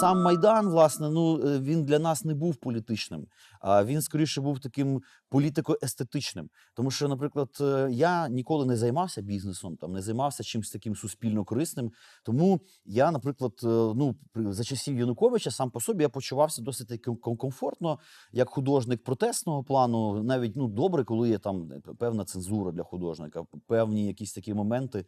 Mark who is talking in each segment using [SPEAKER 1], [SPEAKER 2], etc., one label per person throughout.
[SPEAKER 1] сам Майдан, власне, ну е, він для нас не був політичним, а він скоріше був таким політико-естетичним. Тому що, наприклад, е, я ніколи не займався бізнесом, там не займався чимось таким суспільно корисним. Тому я, наприклад, е, ну за часів Януковича сам по собі я почувався досить комфортно, як художник протестного плану. Навіть ну добре, коли є там певна цензура для художника, певні якісь такі моменти,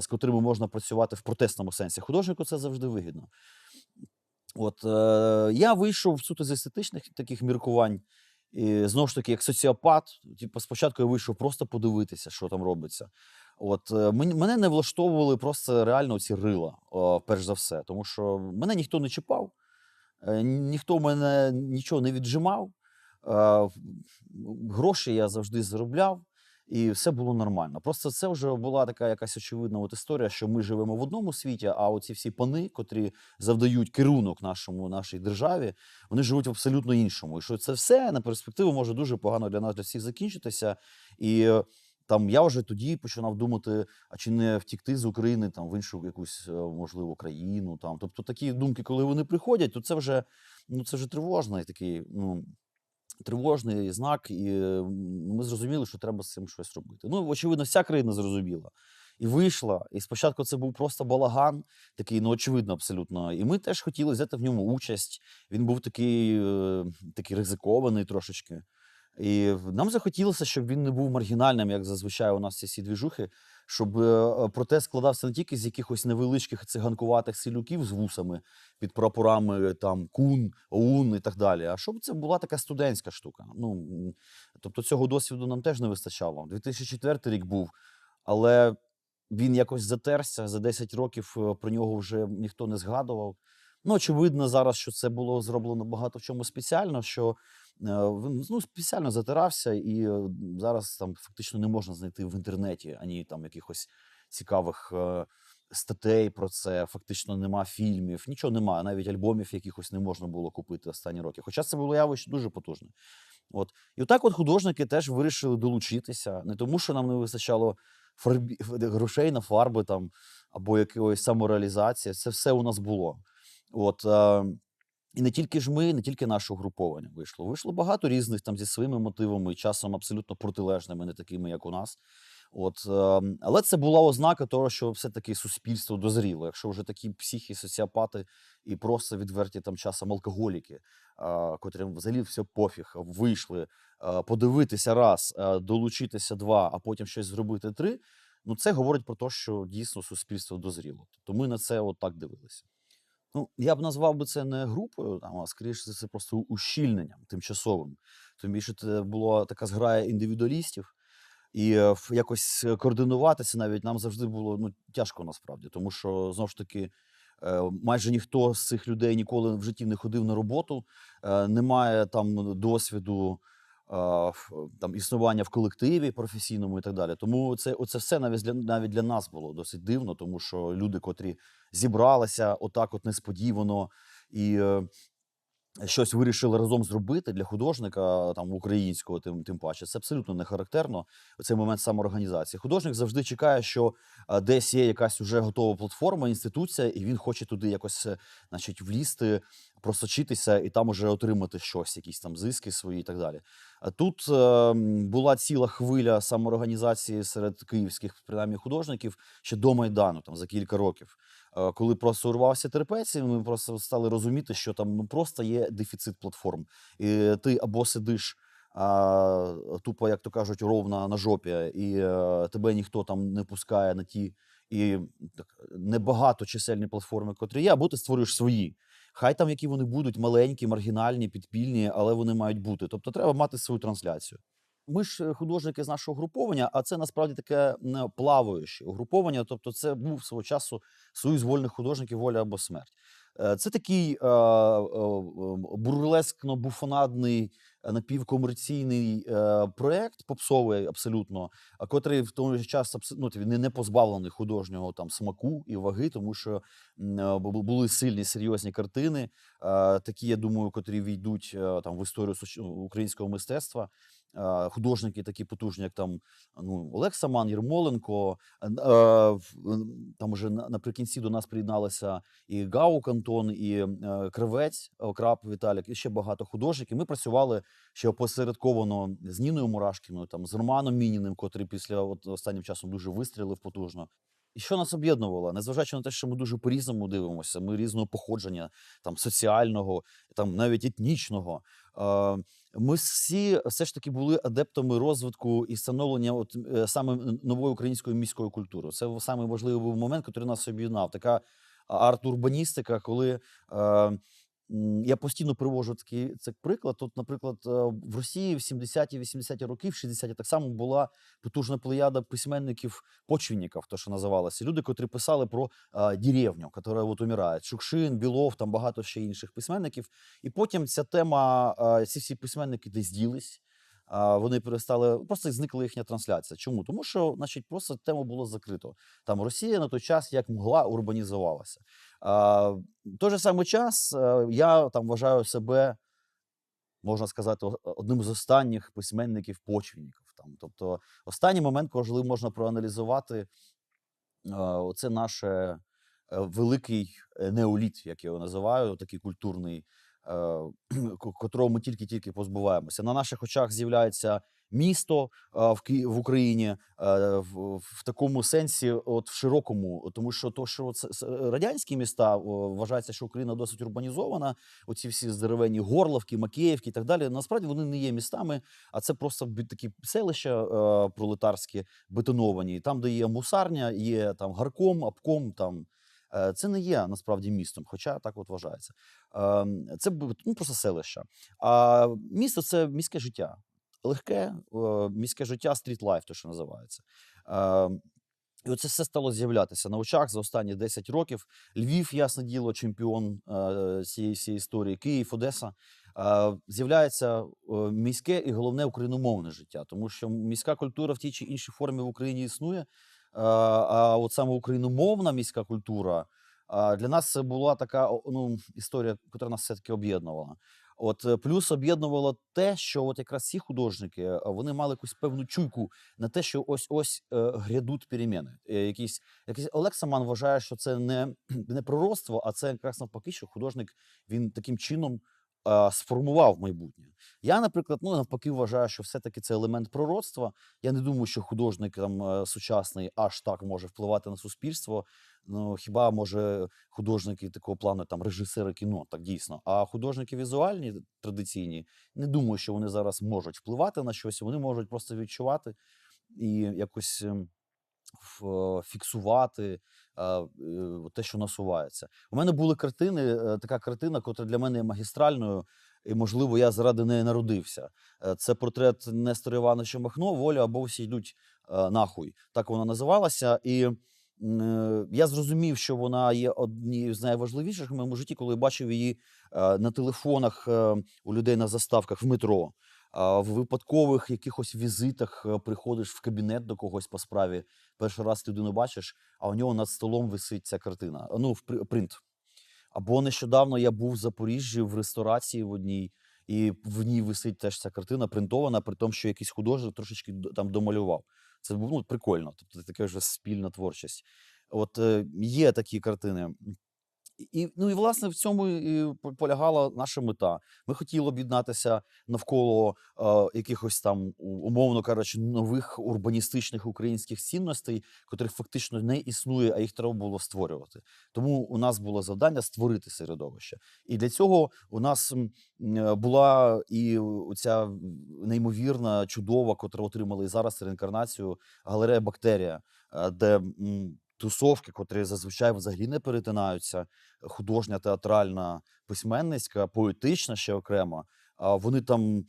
[SPEAKER 1] з котрими можна працювати в протестному сенсі. Художнику це завжди вигідно. От е, я вийшов суто з естетичних таких міркувань. І знову ж таки, як соціопат, типу, спочатку я вийшов просто подивитися, що там робиться. От е, мене не влаштовували просто реально ці рила, о, перш за все, тому що мене ніхто не чіпав, е, ніхто мене нічого не віджимав. е, Гроші я завжди заробляв, і все було нормально. Просто це вже була така якась очевидна от історія, що ми живемо в одному світі, а оці всі пани, котрі завдають керунок нашому нашій державі, вони живуть в абсолютно іншому. І що це все на перспективу може дуже погано для нас для всіх закінчитися. І е, там я вже тоді починав думати, а чи не втікти з України там в іншу якусь е, можливо країну. Там, тобто такі думки, коли вони приходять, то це вже ну це вже тривожний такий. Ну тривожний знак, і ми зрозуміли, що треба з цим щось робити. Ну, очевидно, вся країна зрозуміла. І вийшла. І спочатку це був просто балаган, такий, ну, очевидно, абсолютно. І ми теж хотіли взяти в ньому участь. Він був такий, е, такий ризикований трошечки. І нам захотілося, щоб він не був маргінальним, як зазвичай у нас ці всі двіжухи, щоб е, е, протест складався не тільки з якихось невеличких циганкуватих селюків з вусами під прапорами там кун, ОУН і так далі. А щоб це була така студентська штука. Ну тобто цього досвіду нам теж не вистачало. 2004 рік був, але він якось затерся за 10 років. е, Про нього вже ніхто не згадував. Ну, очевидно, зараз, що це було зроблено багато в чому спеціально, що він ну, спеціально затирався, і е, зараз там фактично не можна знайти в інтернеті ані там якихось цікавих е, статей про це. Фактично нема фільмів, нічого немає, навіть альбомів якихось не можна було купити останні роки. Хоча це було явище дуже потужне. От і отак, от художники теж вирішили долучитися, не тому, що нам не вистачало фарбі... грошей на фарби там або якоїсь самореалізації. Це все у нас було. От е, і не тільки ж ми, не тільки наше угруповання вийшло. Вийшло багато різних там зі своїми мотивами, часом абсолютно протилежними, не такими, як у нас. От, е, але це була ознака того, що все-таки суспільство дозріло. Якщо вже такі психи, соціопати і просто відверті там часом алкоголіки, е, котрим взагалі все пофіг, вийшли е, подивитися раз, е, долучитися два, а потім щось зробити три. Ну, це говорить про те, що дійсно суспільство дозріло. Тобто ми на це от так дивилися. Ну, я б назвав би це не групою, там, а скоріше це просто ущільненням тимчасовим. Тим більше це була така зграя індивідуалістів, і е, якось е, координуватися навіть нам завжди було ну, тяжко насправді, тому що знову ж таки. е, Майже ніхто з цих людей ніколи в житті не ходив на роботу, немає там досвіду там існування в колективі професійному і так далі. Тому це оце все навіть для навіть для нас було досить дивно, тому що люди, котрі зібралися отак, от несподівано і. е, Щось вирішили разом зробити для художника там українського, тим тим паче, це абсолютно не характерно. Цей момент самоорганізації. Художник завжди чекає, що десь є якась уже готова платформа, інституція, і він хоче туди якось, е, значить, влізти, просочитися і там уже отримати щось, якісь там зиски свої і так далі. А тут е, була ціла хвиля самоорганізації серед київських принаймні художників ще до майдану, там за кілька років. Е, Коли просто урвався терпець, ми просто стали розуміти, що там ну просто є дефіцит платформ. І ти або сидиш. А, тупо, як то кажуть, ровно на жопі, і е, тебе ніхто там не пускає на ті і так, небагато чисельні платформи, котрі є, або ти створюєш свої. Хай там які вони будуть маленькі, маргінальні, підпільні, але вони мають бути. Тобто треба мати свою трансляцію. Ми ж е, художники з нашого груповання, а це насправді таке плаваюче угруповання. Тобто, це був свого часу союз вольних художників воля або смерть. Е, Це такий е, е, бурлескно-буфонадний напівкомерційний проект, попсовий абсолютно, котрий в той же час ну, не- не позбавлений художнього там смаку і ваги, тому що були сильні серйозні картини, такі, я думаю, котрі війдуть там в історію українського мистецтва. Художники такі потужні, як там ну, Олег Саман, Єрмоленко. Там уже наприкінці до нас приєдналися і Гаук Антон, і е, Кривець е, Крап Віталік, і ще багато художників. Ми працювали ще опосередковано з Ніною Мурашкіною, там з Романом Мініним, котрий після от останнім часом дуже вистрілив потужно. І що нас об'єднувало, незважаючи на те, що ми дуже по-різному дивимося, ми різного походження, там соціального, там навіть етнічного. Е, Ми всі все ж таки були адептами розвитку і становлення от е, саме нової української міської культури. Це саме важливий був момент, який нас об'єднав. Така арт-урбаністика, коли е, м, я постійно привожу такий це приклад. Тут, наприклад, е, в Росії в 70-ті, 80-ті роки, в 60-ті так само була потужна плеяда письменників почвінників, то що називалося. Люди, котрі писали про а, деревню, яка от умирає. Шукшин, Білов, там багато ще інших письменників. І потім ця тема, а, ці всі письменники десь ділись. Вони перестали просто зникла їхня трансляція. Чому? Тому що, значить, просто тему було закрито. Там Росія на той час як могла урбанізувалася. А, в той же самий час е, я там вважаю себе, можна сказати, одним з останніх письменників почвінників. Там, тобто, останній момент, коли можна проаналізувати е, оце наше е, великий е, неоліт, як я його називаю, такий культурний, котрого ми тільки-тільки позбуваємося. На наших очах з'являється місто е, в, Ки- Україні е, в, такому сенсі, от в широкому, тому що то, що радянські міста вважається, що Україна досить урбанізована. Оці всі здоровенні Горловки, Макеївки і так далі. Насправді вони не є містами, а це просто такі селища е, пролетарські бетоновані. Там, де є мусарня, є там гарком, обком. Там е, це не є насправді містом, хоча так от вважається. Ем, Це ну, просто селище. А місто це міське життя. Легке е, міське життя, стріт-лайф, то що називається. Ем, І оце все стало з'являтися на очах за останні 10 років. Львів, ясне діло, чемпіон е, цієї всієї історії, Київ, Одеса. Е, З'являється е, міське і головне україномовне життя, тому що міська культура в тій чи іншій формі в Україні існує. А от саме україномовна міська культура для нас це була така ну, історія, яка нас все-таки об'єднувала. От е, плюс об'єднувало те, що от якраз ці художники е, вони мали якусь певну чуйку на те, що ось ось е, грядуть переміни. Якийсь Олег Саман вважає, що це не, не пророцтво, а це якраз навпаки, що художник він таким чином сформував майбутнє. Я, наприклад, ну навпаки, вважаю, що все-таки це елемент пророцтва. Я не думаю, що художник там е, сучасний аж так може впливати на суспільство. Ну хіба може художники такого плану, там режисери кіно, так дійсно. А художники візуальні традиційні, не думаю, що вони зараз можуть впливати на щось. Вони можуть просто відчувати і якось ем, фіксувати е, е, те, що насувається. У мене були картини, е, така картина, котра для мене є магістральною, і, можливо, я заради неї народився. Е, Це портрет Нестора Івановича Махно, воля або всі йдуть е, нахуй. Так вона називалася. І е, я зрозумів, що вона є однією з найважливіших в моєму житті, коли бачив її е, на телефонах е, у людей на заставках в метро. В випадкових якихось візитах е, приходиш в кабінет до когось по справі. Перший раз людину бачиш, а у нього над столом висить ця картина. Ну, в принт. Або нещодавно я був в Запоріжжі в ресторації в одній, і в ній висить теж ця картина принтована, при тому, що якийсь художник трошечки там домалював. Це ну, прикольно. Тобто таке вже спільна творчість. От е, є такі картини. І, ну і власне в цьому і полягала наша мета. Ми хотіли об'єднатися навколо е, якихось там, умовно кажучи, нових урбаністичних українських цінностей, котрих фактично не існує, а їх треба було створювати. Тому у нас було завдання створити середовище. І для цього у нас е, була і ця неймовірна, чудова, котра отримала і зараз реінкарнацію галерея Бактерія, е, де тусовки, котрі зазвичай взагалі не перетинаються, художня, театральна, письменницька, поетична ще окремо. А вони там.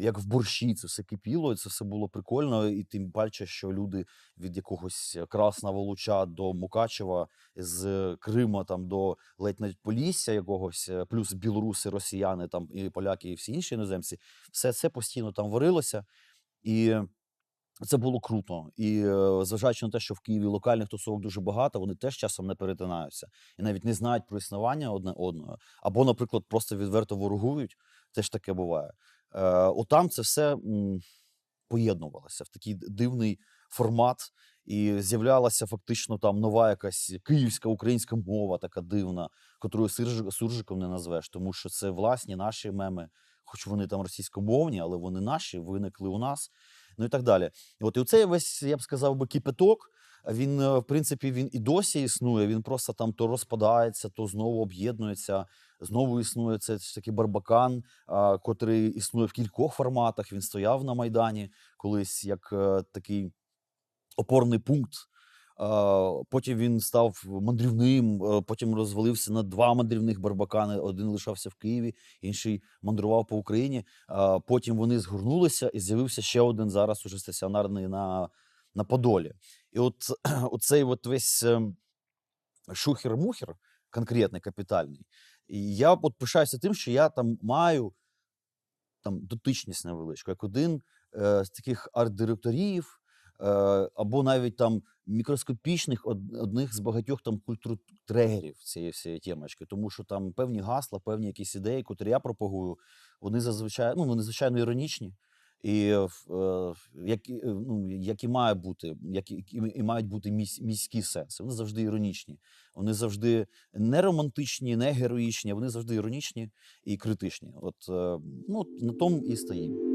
[SPEAKER 1] Як в борщі це все кипіло, це все було прикольно, і тим паче, що люди від якогось Красного Луча до Мукачева, з Крима там до ледь навіть Полісся якогось, е, плюс білоруси, росіяни там і поляки, і всі інші іноземці, все це постійно там варилося. І це було круто. І е, зважаючи на те, що в Києві локальних тусовок дуже багато, вони теж часом не перетинаються і навіть не знають про існування одне одного. Або, наприклад, просто відверто ворогують. Теж таке буває. Е, отам це все поєднувалося в такий дивний формат, і з'являлася фактично там нова якась київська українська мова, така дивна, котрою суржиком не назвеш, тому що це власні наші меми, хоч вони там російськомовні, але вони наші, виникли у нас, ну і так далі. От і оцей весь, я б сказав би, кипяток. Він, е, в принципі, він і досі існує. Він просто там то розпадається, то знову об'єднується. Знову існує це такий барбакан, а, котрий існує в кількох форматах. Він стояв на майдані колись як а, такий опорний пункт. Потім він став мандрівним, е, потім розвалився на два мандрівних барбакани. Один лишався в Києві, інший мандрував по Україні. Потім вони згорнулися, і з'явився ще один зараз уже стаціонарний на, на Подолі. І от оцей от весь ем, шухер-мухер, конкретний, капітальний. І я от пишаюся тим, що я там маю там дотичність невеличку, як один е, з таких арт-директорів, е, або навіть там мікроскопічних од- одних з багатьох там культуртрегерів цієї всієї темочки, тому що там певні гасла, певні якісь ідеї, котрі я пропагую, вони зазвичай ну вони звичайно іронічні. І е, е, як, е, ну, як і має бути, як і, і- мають бути місь, міські сенси. Вони завжди іронічні. Вони завжди не романтичні, не героїчні, вони завжди іронічні і критичні. От е, ну, на тому і стоїть.